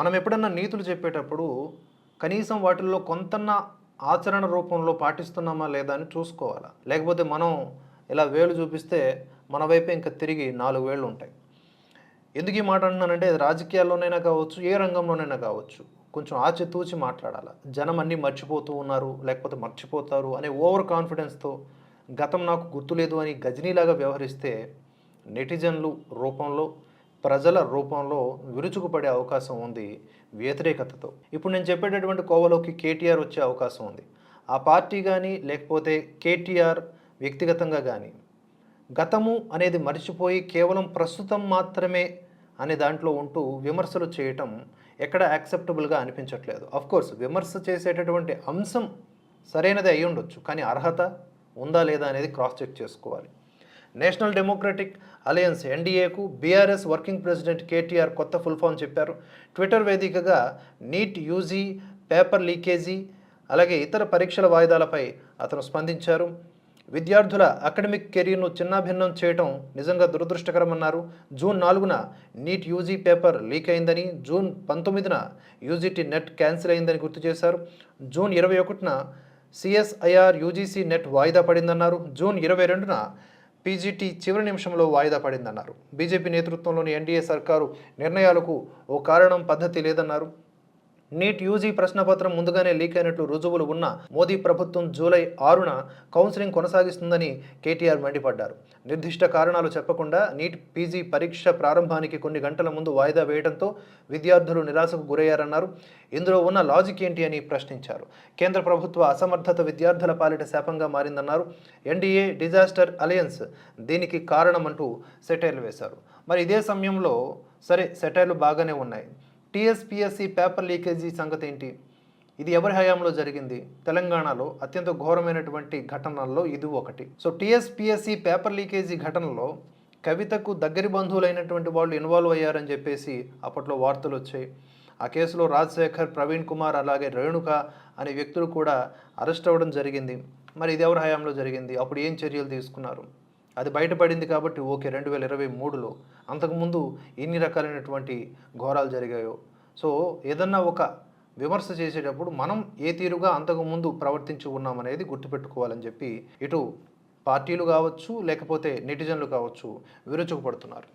మనం ఎప్పుడన్నా నీతులు చెప్పేటప్పుడు కనీసం వాటిల్లో కొంతన్న ఆచరణ రూపంలో పాటిస్తున్నామా లేదా అని చూసుకోవాలా? లేకపోతే మనం ఇలా వేలు చూపిస్తే మన వైపే ఇంకా తిరిగి నాలుగు వేళ్ళు ఉంటాయి. ఎందుకు ఈ మాట అంటున్నానంటే రాజకీయాల్లోనైనా కావచ్చు ఏ రంగంలోనైనా కావచ్చు. కొంచెం ఆచితూచి మాట్లాడాలి. జనం అన్నీ మర్చిపోతూ ఉన్నారు లేకపోతే మర్చిపోతారు అనే ఓవర్ కాన్ఫిడెన్స్తో గతం నాకు గుర్తులేదు అని గజనీలాగా వ్యవహరిస్తే నెటిజన్లు రూపంలో ప్రజల రూపంలో విరుచుకుపడే అవకాశం ఉంది వ్యతిరేకతతో. ఇప్పుడు నేను చెప్పేటటువంటి కోవలోకి కేటీఆర్ వచ్చే అవకాశం ఉంది. ఆ పార్టీ కానీ లేకపోతే కేటీఆర్ వ్యక్తిగతంగా కానీ గతము అనేది మర్చిపోయి కేవలం ప్రస్తుతం మాత్రమే అనే దాంట్లో ఉంటూ విమర్శలు చేయటం ఎక్కడ యాక్సెప్టబుల్గా అనిపించట్లేదు. కోర్స్ విమర్శ చేసేటటువంటి అంశం సరైనది అయి ఉండొచ్చు కానీ అర్హత ఉందా లేదా అనేది క్రాస్ చెక్ చేసుకోవాలి. నేషనల్ డెమోక్రటిక్ అలయన్స్ ఎన్డీఏకు బీఆర్ఎస్ వర్కింగ్ ప్రెసిడెంట్ కేటీఆర్ కొత్త ఫుల్ ఫామ్ చెప్పారు. ట్విట్టర్ వేదికగా నీట్ యూజీ పేపర్ లీకేజీ అలాగే ఇతర పరీక్షల వాయిదాలపై అతను స్పందించారు. విద్యార్థుల అకాడమిక్ కెరీర్ను చిన్నాభిన్నం చేయటం నిజంగా దురదృష్టకరమన్నారు. జూన్ నాలుగున నీట్ యూజీ పేపర్ లీక్ అయిందని జూన్ పంతొమ్మిదిన యూజీటీ నెట్ క్యాన్సిల్ అయిందని గుర్తు చేశారు. జూన్ ఇరవై ఒకటిన సిఎస్ఐఆర్ యూజీసీ నెట్ వాయిదా పడిందన్నారు. జూన్ ఇరవై రెండున పీజీటీ చివరి నిమిషంలో వాయిదా పడిందన్నారు. బీజేపీ నేతృత్వంలోని ఎన్డీఏ సర్కారు నిర్ణయాలకు ఓ కారణం పద్ధతి లేదన్నారు. నీట్ యూజీ ప్రశ్నపత్రం ముందుగానే లీక్ అయినట్లు రుజువులు ఉన్న మోదీ ప్రభుత్వం జూలై ఆరున కౌన్సిలింగ్ కొనసాగిస్తుందని కేటీఆర్ మండిపడ్డారు. నిర్దిష్ట కారణాలు చెప్పకుండా నీట్ పీజీ పరీక్ష ప్రారంభానికి కొన్ని గంటల ముందు వాయిదా వేయడంతో విద్యార్థులు నిరాశకు గురయ్యారన్నారు. ఇందులో ఉన్న లాజిక్ ఏంటి అని ప్రశ్నించారు. కేంద్ర ప్రభుత్వ అసమర్థత విద్యార్థుల పాలిట శాపంగా మారిందన్నారు. ఎన్డీఏ డిజాస్టర్ అలయన్స్ దీనికి కారణమంటూ సెటైర్లు వేశారు. మరి ఇదే సమయంలో సరే సెటైర్లు బాగానే ఉన్నాయి. టీఎస్పీఎస్సీ పేపర్ లీకేజీ సంగతి ఏంటి ఇది ఎవరి హయాంలో జరిగింది? తెలంగాణలో అత్యంత ఘోరమైనటువంటి ఘటనల్లో ఇది ఒకటి. సో టీఎస్పీఎస్సీ పేపర్ లీకేజీ ఘటనలో కవితకు దగ్గరి బంధువులైనటువంటి వాళ్ళు ఇన్వాల్వ్ అయ్యారని చెప్పేసి అప్పట్లో వార్తలు వచ్చాయి. ఆ కేసులో రాజశేఖర్ ప్రవీణ్ కుమార్ అలాగే రేణుక అనే వ్యక్తులు కూడా అరెస్ట్ అవ్వడం జరిగింది. మరి ఇది ఎవరి హయాంలో జరిగింది? అప్పుడు ఏం చర్యలు తీసుకున్నారు? అది బయటపడింది కాబట్టి ఓకే రెండు వేల ఇరవై మూడులో అంతకుముందు ఎన్ని రకాలైనటువంటి ఘోరాలు జరిగాయో. సో ఏదన్నా ఒక విమర్శ చేసేటప్పుడు మనం ఏ తీరుగా అంతకుముందు ప్రవర్తించి ఉన్నామనేది గుర్తుపెట్టుకోవాలని చెప్పి ఇటు పార్టీలు కావచ్చు లేకపోతే నెటిజన్లు కావచ్చు విరుచుకుపడుతున్నారు.